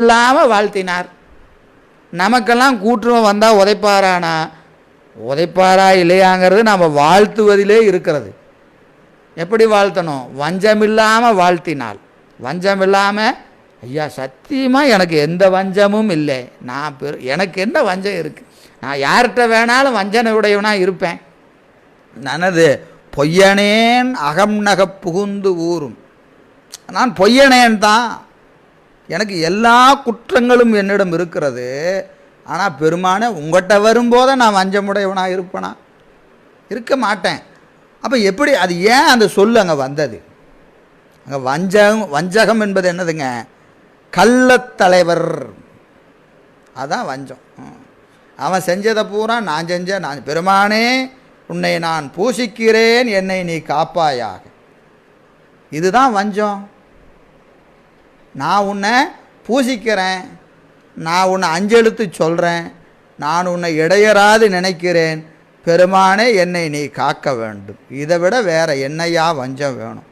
இல்லாமல் வாழ்த்தினார். நமக்கெல்லாம் கூட்டுறவன் வந்தால் உதைப்பாரானா? உதைப்பாரா இல்லையாங்கிறது நம்ம வாழ்த்துவதிலே இருக்கிறது. எப்படி வாழ்த்தணும்? வஞ்சமில்லாமல் வாழ்த்தினாள் வஞ்சமில்லாமல் ஐயா சத்தியமாக எனக்கு எந்த வஞ்சமும் இல்லை. நான் பெரு எனக்கு என்ன வஞ்சம் இருக்குது நான் யார்கிட்ட வேணாலும் வஞ்சனை உடையவனாக இருப்பேன். நனது பொய்யனேன் அகம் நக புகுந்து ஊறும். நான் பொய்யனேன் தான் எனக்கு எல்லா குற்றங்களும் என்னிடம் இருக்கிறது. ஆனால் பெருமானே உங்கள்கிட்ட வரும்போது நான் வஞ்சமுடையவனாக இருப்பேனா? இருக்க மாட்டேன். அப்போ எப்படி அது ஏன் அந்த சொல் அங்கே வந்தது? அங்கே வஞ்சகம் வஞ்சகம் என்பது என்னதுங்க? கள்ளத்தலைவர் அதான் வஞ்சம். அவன் செஞ்சதை பூரா நான் செஞ்ச நான் பெருமானே உன்னை நான் பூசிக்கிறேன் என்னை நீ காப்பாயாக. இதுதான் வஞ்சம். நான் உன்னை பூசிக்கிறேன். நான் உன்னை அஞ்செழுத்து சொல்கிறேன் நான் உன்னை இடையராது நினைக்கிறேன். பெருமானே என்னை நீ காக்க வேண்டும். இதை விட வேற என்னையா வஞ்சம் வேணும்?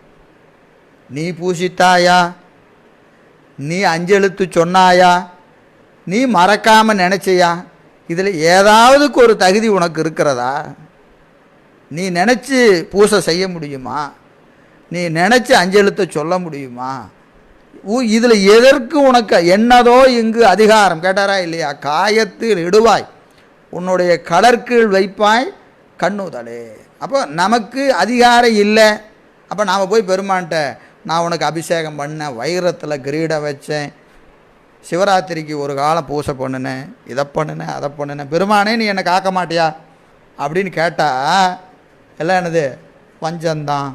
நீ பூசித்தாயா? நீ அஞ்செழுத்து சொன்னாயா? நீ மறக்காமல் நினச்சியா? இதில் ஏதாவதுக்கு ஒரு தகுதி உனக்கு இருக்கிறதா? நீ நினச்சி பூசை செய்ய முடியுமா? நீ நினச்சி அஞ்செழுத்தை சொல்ல முடியுமா? இதில் எதற்கு உனக்கு என்னதோ இங்கு அதிகாரம்? கேட்டாரா இல்லையா? காயத்தில் இடுவாய். உன்னுடைய கடற்கீழ் வைப்பாய் கண்ணுதலே. அப்போ நமக்கு அதிகாரம் இல்லை. அப்போ நாம் போய் பெருமான்ட்ட நான் உனக்கு அபிஷேகம் பண்ணேன் வைரத்தில் கிரீடம் வச்சேன் சிவராத்திரிக்கு ஒரு காலம் பூசை பண்ணினேன் இதை பண்ணினேன் அதை பண்ணினேன். பெருமானே நீ என்னை காக்க மாட்டியா? அப்படின்னு கேட்டால் எல்லாம் என்னது? வஞ்சந்தான்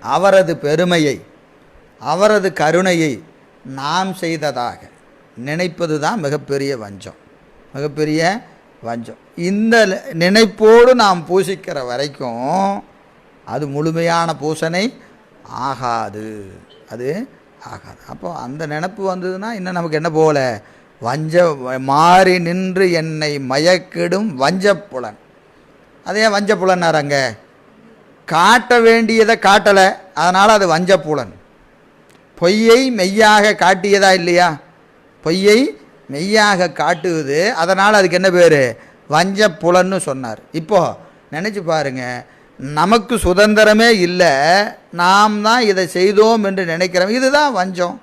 அவரது பெருமையை அவரது கருணையை நாம் செய்ததாக நினைப்பது தான் மிகப்பெரிய வஞ்சம். மிகப்பெரிய வஞ்சம். இந்த நினைப்போடு நாம் பூசிக்கிற வரைக்கும் அது முழுமையான பூசனை ஆகாது. அது ஆகாது. அப்போ அந்த நினப்பு வந்ததுன்னா இன்னும் நமக்கு என்ன போல வஞ்ச மாறி நின்று என்னை மயக்கிடும் வஞ்சப்புலன். அதே வஞ்சப்புலன்னார் அங்கே? காட்ட வேண்டியதை காட்டலை. அதனால் அது வஞ்சப்புலன். பொய்யை மெய்யாக காட்டியதா இல்லையா? பொய்யை மெய்யாக காட்டுவது அதனால் அதுக்கு என்ன பேர்? வஞ்ச புலன்னு சொன்னார். இப்போது நினச்சி பாருங்க நமக்கு சுதந்திரமே இல்லை நாம் தான் இதை செய்தோம் என்று நினைக்கிறோம். இதுதான் வஞ்சம்.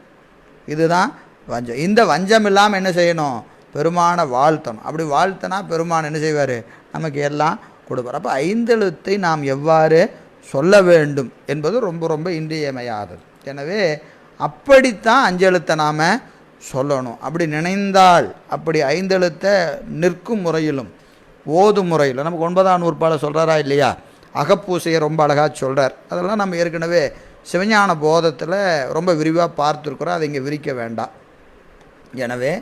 இதுதான் வஞ்சம். இந்த வஞ்சம் இல்லாமல் என்ன செய்யணும்? பெருமானை வாழ்த்தணும். அப்படி வாழ்த்தினா பெருமான் என்ன செய்வார்? நமக்கு எல்லாம் கொடுப்பார். அப்போ ஐந்தெழுத்தை நாம் எவ்வாறு சொல்ல வேண்டும் என்பது ரொம்ப ரொம்ப இன்றியமையாதது. எனவே அப்படித்தான் அஞ்செழுத்தை நாம் சொல்லணும். அப்படி நினைந்தால் அப்படி ஐந்தெழுத்தை நிற்கும் முறையிலும் ஓதும் முறையிலும் நமக்கு ஒன்பதாம் நூற்பால் சொல்கிறாரா இல்லையா? அகப்பூசையை ரொம்ப அழகாக சொல்கிறார் அதெல்லாம் நம்ம ஏற்கனவே சிவஞான போதத்தில் ரொம்ப விரிவாக பார்த்துருக்குறோம். அதை இங்கே விரிக்க வேண்டாம். எனவே